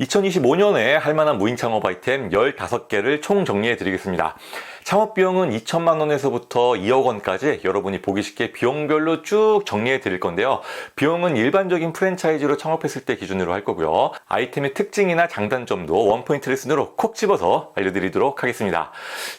2025년에 할 만한 무인 창업 아이템 15개를 총 정리해 드리겠습니다. 창업 비용은 2천만 원에서부터 2억 원까지 여러분이 보기 쉽게 비용별로 쭉 정리해 드릴 건데요. 비용은 일반적인 프랜차이즈로 창업했을 때 기준으로 할 거고요. 아이템의 특징이나 장단점도 원포인트를 순으로 콕 집어서 알려드리도록 하겠습니다.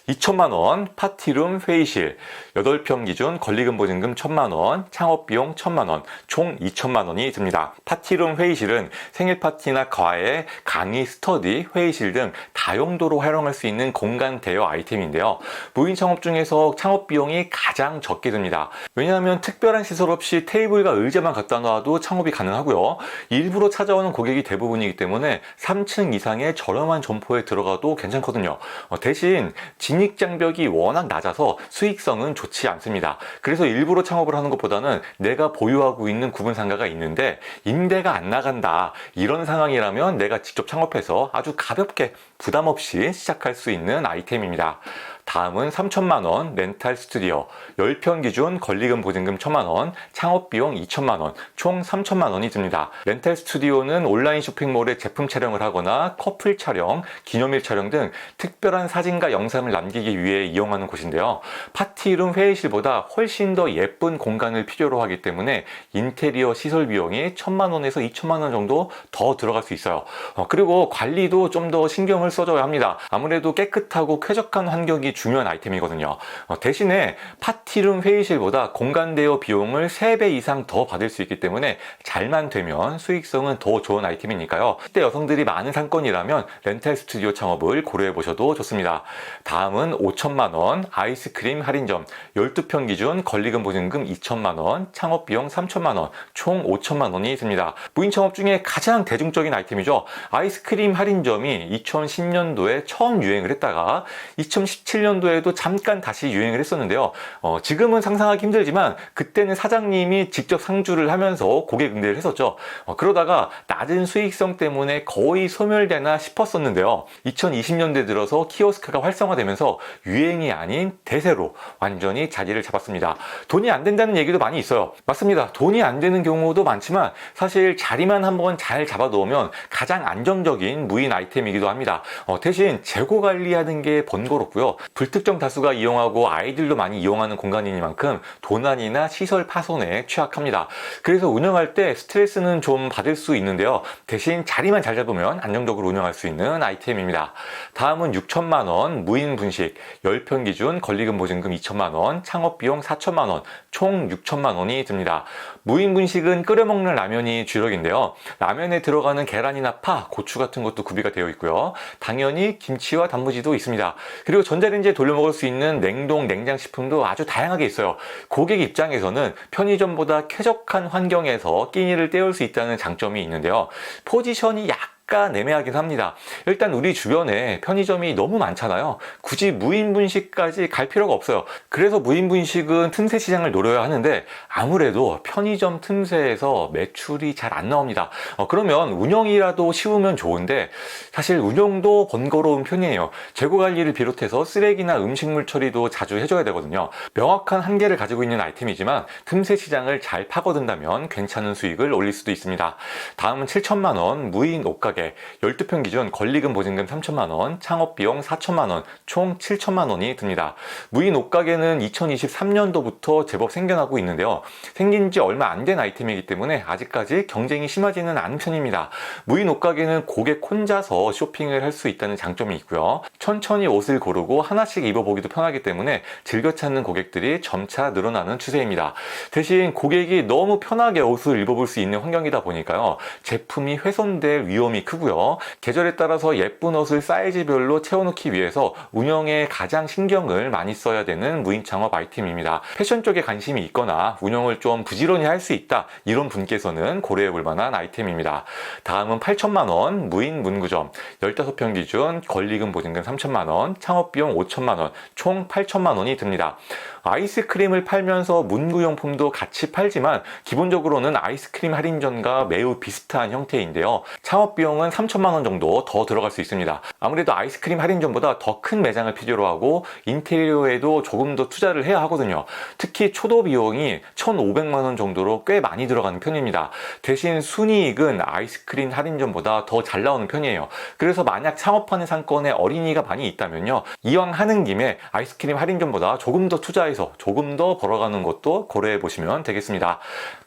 2천만 원, 파티룸, 회의실, 8평 기준 권리금 보증금 1천만 원, 창업 비용 1천만 원, 총 2천만 원이 듭니다. 파티룸 회의실은 생일 파티나 과외, 강의, 스터디, 회의실 등 다용도로 활용할 수 있는 공간 대여 아이템인데요. 무인 창업 중에서 창업 비용이 가장 적게 듭니다. 왜냐하면 특별한 시설 없이 테이블과 의자만 갖다 놔도 창업이 가능하고요. 일부러 찾아오는 고객이 대부분이기 때문에 3층 이상의 저렴한 점포에 들어가도 괜찮거든요. 어, 대신 진입 장벽이 워낙 낮아서 수익성은 좋지 않습니다. 그래서 일부러 창업을 하는 것보다는 내가 보유하고 있는 구분 상가가 있는데 임대가 안 나간다 이런 상황이라면 내가 직접 창업해서 아주 가볍게 부담 없이 시작할 수 있는 아이템입니다. 다음은 3천만 원 렌탈 스튜디오 10평 기준 권리금 보증금 1천만 원 창업 비용 2천만 원 총 3천만 원이 듭니다. 렌탈 스튜디오는 온라인 쇼핑몰에 제품 촬영을 하거나 커플 촬영, 기념일 촬영 등 특별한 사진과 영상을 남기기 위해 이용하는 곳인데요. 파티룸 회의실보다 훨씬 더 예쁜 공간을 필요로 하기 때문에 인테리어 시설 비용이 1천만 원에서 2천만 원 정도 더 들어갈 수 있어요. 어, 그리고 관리도 좀 더 신경을 써줘야 합니다. 아무래도 깨끗하고 쾌적한 환경이 중요한 아이템이거든요. 어, 대신에 파티룸 회의실보다 공간 대여 비용을 3배 이상 더 받을 수 있기 때문에 잘만 되면 수익성은 더 좋은 아이템이니까요. 10대 여성들이 많은 상권이라면 렌탈 스튜디오 창업을 고려해 보셔도 좋습니다. 다음은 5천만 원 아이스크림 할인점 12평 기준 권리금 보증금 2천만 원 창업 비용 3천만 원 총 5천만 원이 듭니다. 무인 창업 중에 가장 대중적인 아이템이죠. 아이스크림 할인점이 2010년도에 처음 유행을 했다가 2017년 도에도 잠깐 다시 유행을 했었는데요. 어, 지금은 상상하기 힘들지만 그때는 사장님이 직접 상주를 하면서 고객 응대를 했었죠. 어, 그러다가 낮은 수익성 때문에 거의 소멸되나 싶었었는데요. 2020년대 들어서 키오스크가 활성화되면서 유행이 아닌 대세로 완전히 자리를 잡았습니다. 돈이 안 된다는 얘기도 많이 있어요. 맞습니다. 돈이 안 되는 경우도 많지만 사실 자리만 한번 잘 잡아놓으면 가장 안정적인 무인 아이템이기도 합니다. 어, 대신 재고 관리하는 게 번거롭고요. 불특정 다수가 이용하고 아이들도 많이 이용하는 공간이니만큼 도난이나 시설 파손에 취약합니다. 그래서 운영할 때 스트레스는 좀 받을 수 있는데요. 대신 자리만 잘 잡으면 안정적으로 운영할 수 있는 아이템입니다. 다음은 6천만 원 무인 분식 10평 기준 권리금 보증금 2천만 원 창업 비용 4천만 원 총 6천만 원이 듭니다. 무인 분식은 끓여 먹는 라면이 주력인데요. 라면에 들어가는 계란이나 파, 고추 같은 것도 구비가 되어 있고요. 당연히 김치와 단무지도 있습니다. 그리고 전자레인지 에 돌려 먹을 수 있는 냉동 냉장 식품도 아주 다양하게 있어요. 고객 입장에서는 편의점보다 쾌적한 환경에서 끼니를 때울 수 있다는 장점이 있는데요. 포지션이 약 약간 애매하긴 합니다. 일단 우리 주변에 편의점이 너무 많잖아요. 굳이 무인 분식까지 갈 필요가 없어요. 그래서 무인 분식은 틈새 시장을 노려야 하는데 아무래도 편의점 틈새에서 매출이 잘 안 나옵니다. 어, 그러면 운영이라도 쉬우면 좋은데 사실 운영도 번거로운 편이에요. 재고 관리를 비롯해서 쓰레기나 음식물 처리도 자주 해줘야 되거든요. 명확한 한계를 가지고 있는 아이템이지만 틈새 시장을 잘 파고든다면 괜찮은 수익을 올릴 수도 있습니다. 다음은 7천만 원 무인 옷가게 12평 기준 권리금 보증금 3천만 원, 창업 비용 4천만 원, 총 7천만 원이 듭니다. 무인 옷가게는 2023년도부터 제법 생겨나고 있는데요. 생긴 지 얼마 안 된 아이템이기 때문에 아직까지 경쟁이 심하지는 않은 편입니다. 무인 옷가게는 고객 혼자서 쇼핑을 할 수 있다는 장점이 있고요. 천천히 옷을 고르고 하나씩 입어보기도 편하기 때문에 즐겨 찾는 고객들이 점차 늘어나는 추세입니다. 대신 고객이 너무 편하게 옷을 입어볼 수 있는 환경이다 보니까요. 제품이 훼손될 위험이 크고요. 계절에 따라서 예쁜 옷을 사이즈별로 채워놓기 위해서 운영에 가장 신경을 많이 써야 되는 무인 창업 아이템입니다. 패션 쪽에 관심이 있거나 운영을 좀 부지런히 할 수 있다 이런 분께서는 고려해 볼 만한 아이템입니다. 다음은 8천만 원 무인 문구점 15평 기준 권리금 보증금 3천만 원 창업 비용 5천만 원총 8천만 원이 듭니다. 아이스크림을 팔면서 문구용품도 같이 팔지만 기본적으로는 아이스크림 할인전과 매우 비슷한 형태인데요. 창업 비용 비용은 3천만 원 정도 더 들어갈 수 있습니다. 아무래도 아이스크림 할인점보다 더 큰 매장을 필요로 하고 인테리어에도 조금 더 투자를 해야 하거든요. 특히 초도 비용이 1,500만 원 정도로 꽤 많이 들어가는 편입니다. 대신 순이익은 아이스크림 할인점보다 더 잘 나오는 편이에요. 그래서 만약 창업하는 상권에 어린이가 많이 있다면요. 이왕 하는 김에 아이스크림 할인점보다 조금 더 투자해서 조금 더 벌어가는 것도 고려해 보시면 되겠습니다.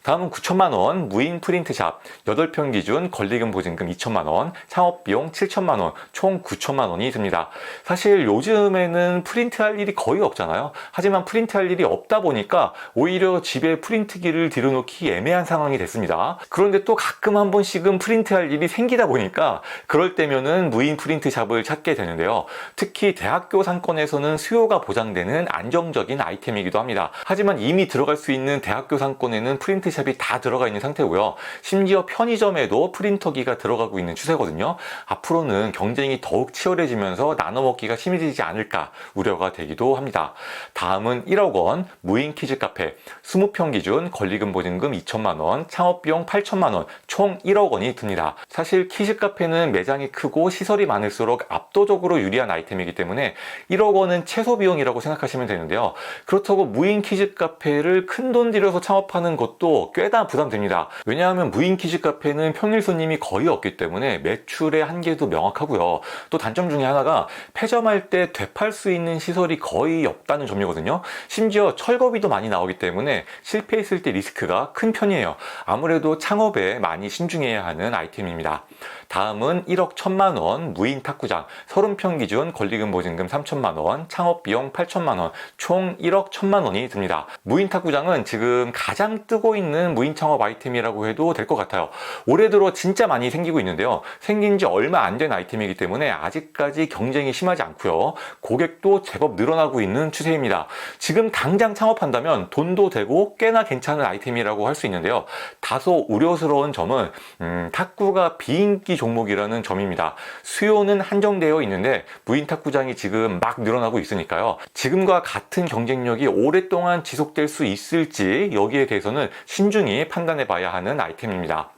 다음은 9천만 원 무인 프린트샵 8평 기준 권리금 보증금 2천만 원, 창업 비용 7천만 원, 총 9천만 원이 듭니다. 사실 요즘에는 프린트할 일이 거의 없잖아요. 하지만 프린트할 일이 없다 보니까 오히려 집에 프린트기를 들여놓기 애매한 상황이 됐습니다. 그런데 또 가끔 한 번씩은 프린트할 일이 생기다 보니까 그럴 때면은 무인 프린트샵을 찾게 되는데요. 특히 대학교 상권에서는 수요가 보장되는 안정적인 아이템이기도 합니다. 하지만 이미 들어갈 수 있는 대학교 상권에는 프린트샵이 다 들어가 있는 상태고요. 심지어 편의점에도 프린터기가 들어가고 있는 추세거든요. 앞으로는 경쟁이 더욱 치열해지면서 나눠먹기가 심해지지 않을까 우려가 되기도 합니다. 다음은 1억 원 무인 키즈 카페 20평 기준 권리금 보증금 2천만 원, 창업비용 8천만 원, 총 1억 원이 듭니다. 사실 키즈 카페는 매장이 크고 시설이 많을수록 압도적으로 유리한 아이템이기 때문에 1억 원은 최소 비용이라고 생각하시면 되는데요. 그렇다고 무인 키즈 카페를 큰 돈 들여서 창업하는 것도 꽤나 부담됩니다. 왜냐하면 무인 키즈 카페는 평일 손님이 거의 없기 때문에 매출의 한계도 명확하고요. 또 단점 중에 하나가 폐점할 때 되팔 수 있는 시설이 거의 없다는 점이거든요. 심지어 철거비도 많이 나오기 때문에 실패했을 때 리스크가 큰 편이에요. 아무래도 창업에 많이 신중해야 하는 아이템입니다. 다음은 1억 1천만 원 무인 탁구장 30평 기준 권리금 보증금 3천만 원, 창업 비용 8천만 원, 총 1억 1천만 원이 듭니다. 무인 탁구장은 지금 가장 뜨고 있는 무인 창업 아이템이라고 해도 될 것 같아요. 올해 들어 진짜 많이 생기고 있는데 요. 생긴 지 얼마 안 된 아이템이기 때문에 아직까지 경쟁이 심하지 않고요. 고객도 제법 늘어나고 있는 추세입니다. 지금 당장 창업한다면 돈도 되고 꽤나 괜찮은 아이템이라고 할 수 있는데요. 다소 우려스러운 점은 음, 탁구가 비인기 종목이라는 점입니다. 수요는 한정되어 있는데 무인 탁구장이 지금 막 늘어나고 있으니까요. 지금과 같은 경쟁력이 오랫동안 지속될 수 있을지 여기에 대해서는 신중히 판단해 봐야 하는 아이템입니다.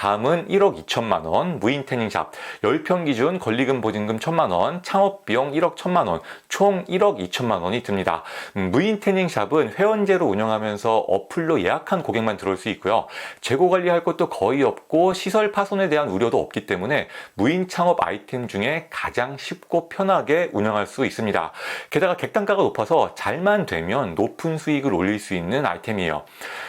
다음은 1억 2천만 원 무인 태닝샵 10평 기준 권리금 보증금 1천만 원 창업 비용 1억 1천만 원 총 1억 2천만 원이 듭니다. 음, 무인 태닝샵은 회원제로 운영하면서 어플로 예약한 고객만 들어올 수 있고요. 재고 관리할 것도 거의 없고 시설 파손에 대한 우려도 없기 때문에 무인 창업 아이템 중에 가장 쉽고 편하게 운영할 수 있습니다. 게다가 객단가가 높아서 잘만 되면 높은 수익을 올릴 수 있는 아이템이에요.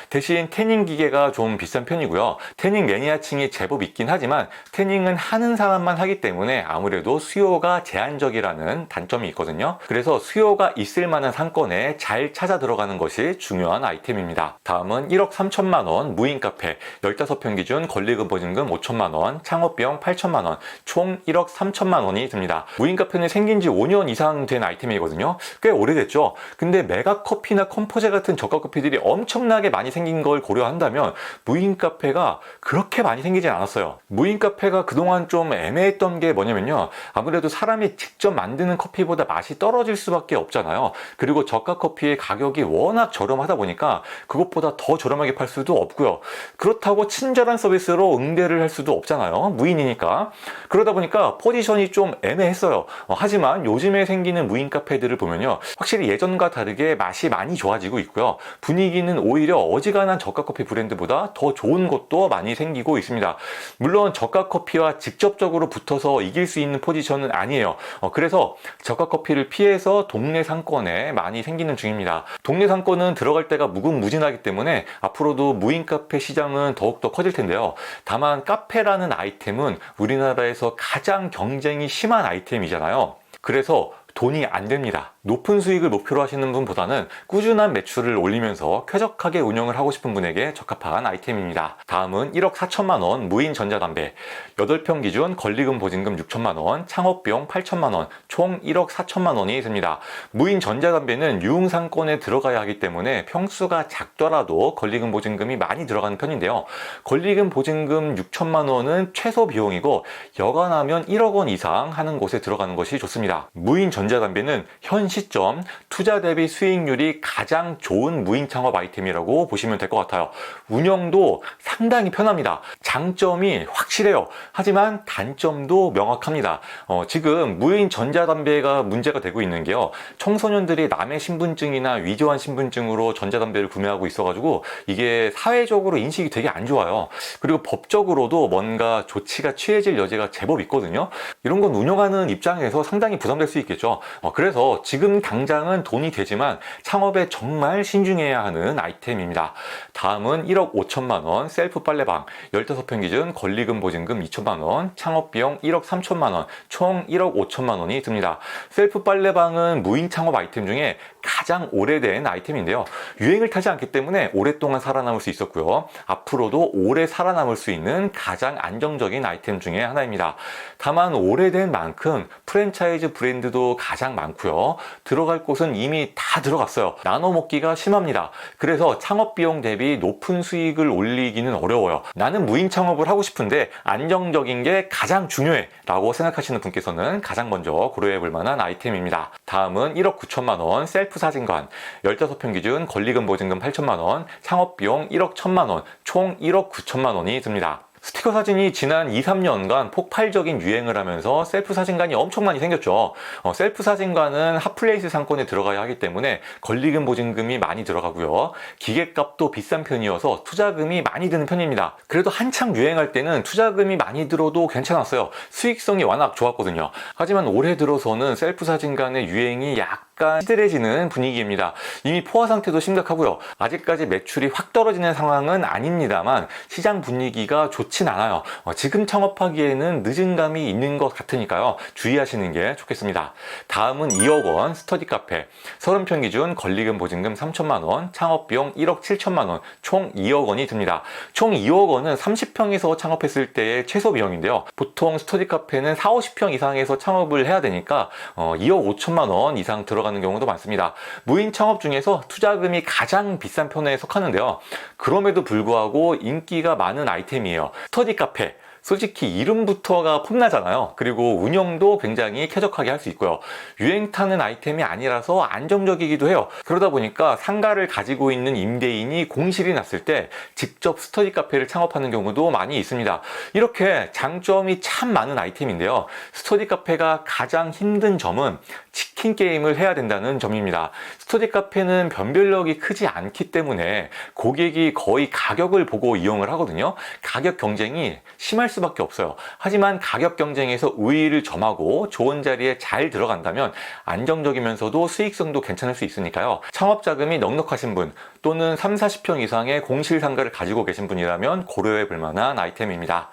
대신 태닝 기계가 좀 비싼 편이고요. 태닝 매니아 층이 제법 있긴 하지만 태닝은 하는 사람만 하기 때문에 아무래도 수요가 제한적이라는 단점이 있거든요. 그래서 수요가 있을 만한 상권에 잘 찾아 들어가는 것이 중요한 아이템입니다. 다음은 1억 3천만 원 무인 카페 15평 기준 권리금 보증금 5천만 원, 창업비용 8천만 원, 총 1억 3천만 원이 듭니다. 무인 카페는 생긴 지 5년 이상 된 아이템이거든요. 꽤 오래됐죠. 근데 메가 커피나 컴포제 같은 저가 커피들이 엄청나게 많이 생긴 걸 고려한다면 무인 카페가 그렇게 많이 생기진 않았어요. 무인 카페가 그동안 좀 애매했던 게 뭐냐면요. 아무래도 사람이 직접 만드는 커피보다 맛이 떨어질 수밖에 없잖아요. 그리고 저가 커피의 가격이 워낙 저렴하다 보니까 그것보다 더 저렴하게 팔 수도 없고요. 그렇다고 친절한 서비스로 응대를 할 수도 없잖아요. 무인이니까. 그러다 보니까 포지션이 좀 애매했어요. 어, 하지만 요즘에 생기는 무인 카페들을 보면요. 확실히 예전과 다르게 맛이 많이 좋아지고 있고요. 분위기는 오히려 어지간한 저가 커피 브랜드보다 더 좋은 곳도 많이 생기고 있습니다. 물론 저가 커피와 직접적으로 붙어서 이길 수 있는 포지션은 아니에요. 어, 그래서 저가 커피를 피해서 동네 상권에 많이 생기는 중입니다. 동네 상권은 들어갈 때가 무궁무진하기 때문에 앞으로도 무인 카페 시장은 더욱더 커질 텐데요. 다만 카페라는 아이템은 우리나라에서 가장 경쟁이 심한 아이템이잖아요. 그래서 돈이 안 됩니다. 높은 수익을 목표로 하시는 분보다는 꾸준한 매출을 올리면서 쾌적하게 운영을 하고 싶은 분에게 적합한 아이템입니다. 다음은 1억 4천만 원 무인 전자담배 8평 기준 권리금 보증금 6천만 원, 창업비용 8천만 원, 총 1억 4천만 원이 듭니다. 무인 전자담배는 유흥상권에 들어가야 하기 때문에 평수가 작더라도 권리금 보증금이 많이 들어가는 편인데요. 권리금 보증금 6천만 원은 최소 비용이고 여간하면 1억 원 이상 하는 곳에 들어가는 것이 좋습니다. 무인 전자담배는 현 시점 투자 대비 수익률이 가장 좋은 무인 창업 아이템이라고 보시면 될 것 같아요. 운영도 상당히 편합니다. 장점이 확실해요. 하지만 단점도 명확합니다. 어, 지금 무인 전자담배가 문제가 되고 있는 게요. 청소년들이 남의 신분증이나 위조한 신분증으로 전자담배를 구매하고 있어가지고 이게 사회적으로 인식이 되게 안 좋아요. 그리고 법적으로도 뭔가 조치가 취해질 여지가 제법 있거든요. 이런 건 운영하는 입장에서 상당히 부담될 수 있겠죠. 어, 그래서 지금 당장은 돈이 되지만 창업에 정말 신중해야 하는 아이템입니다. 다음은 1억 5천만 원 셀프 빨래방 15평 기준 권리금 보증금 2천만 원 창업 비용 1억 3천만 원 총 1억 5천만 원이 듭니다. 셀프 빨래방은 무인 창업 아이템 중에 가장 오래된 아이템인데요. 유행을 타지 않기 때문에 오랫동안 살아남을 수 있었고요. 앞으로도 오래 살아남을 수 있는 가장 안정적인 아이템 중에 하나입니다. 다만 오래된 만큼 프랜차이즈 브랜드도 가장 많고요. 들어갈 곳은 이미 다 들어갔어요. 나눠 먹기가 심합니다. 그래서 창업 비용 대비 높은 수익을 올리기는 어려워요. 나는 무인 창업을 하고 싶은데 안정적인 게 가장 중요해 라고 생각하시는 분께서는 가장 먼저 고려해 볼 만한 아이템입니다. 다음은 1억 9천만 원 셀프 사진관 15평 기준 권리금 보증금 8천만 원 창업 비용 1억 1천만 원 총 1억 9천만 원이 듭니다. 스티커 사진이 지난 2, 3년간 폭발적인 유행을 하면서 셀프 사진관이 엄청 많이 생겼죠. 어, 셀프 사진관은 핫플레이스 상권에 들어가야 하기 때문에 권리금 보증금이 많이 들어가고요. 기계값도 비싼 편이어서 투자금이 많이 드는 편입니다. 그래도 한창 유행할 때는 투자금이 많이 들어도 괜찮았어요. 수익성이 워낙 좋았거든요. 하지만 올해 들어서는 셀프 사진관의 유행이 약 간 시들해지는 분위기입니다. 이미 포화 상태도 심각하고요. 아직까지 매출이 확 떨어지는 상황은 아닙니다만 시장 분위기가 좋진 않아요. 어, 지금 창업하기에는 늦은 감이 있는 것 같으니까요. 주의하시는 게 좋겠습니다. 다음은 2억 원 스터디 카페. 30평 기준 권리금 보증금 3천만 원, 창업 비용 1억 7천만 원, 총 2억 원이 듭니다. 총 2억 원은 30평에서 창업했을 때의 최소 비용인데요. 보통 스터디 카페는 4, 50평 이상에서 창업을 해야 되니까 어, 2억 5천만 원 이상 들어가는 경우도 많습니다. 무인 창업 중에서 투자금이 가장 비싼 편에 속하는데요. 그럼에도 불구하고 인기가 많은 아이템이에요. 스터디 카페. 솔직히 이름부터가 폼나잖아요. 그리고 운영도 굉장히 쾌적하게 할 수 있고요. 유행 타는 아이템이 아니라서 안정적이기도 해요. 그러다 보니까 상가를 가지고 있는 임대인이 공실이 났을 때 직접 스터디 카페를 창업하는 경우도 많이 있습니다. 이렇게 장점이 참 많은 아이템인데요. 스터디 카페가 가장 힘든 점은 치킨 게임을 해야 된다는 점입니다. 스터디 카페는 변별력이 크지 않기 때문에 고객이 거의 가격을 보고 이용을 하거든요. 가격 경쟁이 심할 수밖에 없어요. 하지만 가격 경쟁에서 우위를 점하고 좋은 자리에 잘 들어간다면 안정적이면서도 수익성도 괜찮을 수 있으니까요. 창업 자금이 넉넉하신 분 또는 3, 40평 이상의 공실 상가를 가지고 계신 분이라면 고려해 볼 만한 아이템입니다.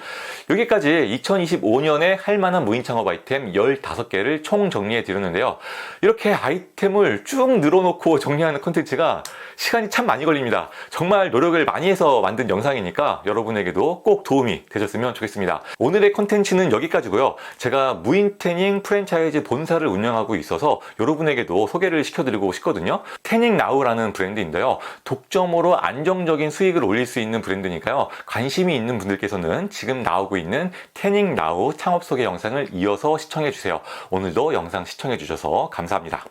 여기까지 2025년에 할 만한 무인 창업 아이템 15개를 총 정리해 드렸는데요. 이렇게 아이템을 쭉 늘어놓고 정리하는 컨텐츠가 시간이 참 많이 걸립니다. 정말 노력을 많이 해서 만든 영상이니까 여러분에게도 꼭 도움이 되셨으면 좋 겠습니다. 오늘의 컨텐츠는 여기까지고요. 제가 무인 태닝 프랜차이즈 본사를 운영하고 있어서 여러분에게도 소개를 시켜드리고 싶거든요. 태닝 나우라는 브랜드인데요. 독점으로 안정적인 수익을 올릴 수 있는 브랜드니까요. 관심이 있는 분들께서는 지금 나오고 있는 태닝 나우 창업 소개 영상을 이어서 시청해 주세요. 오늘도 영상 시청해 주셔서 감사합니다.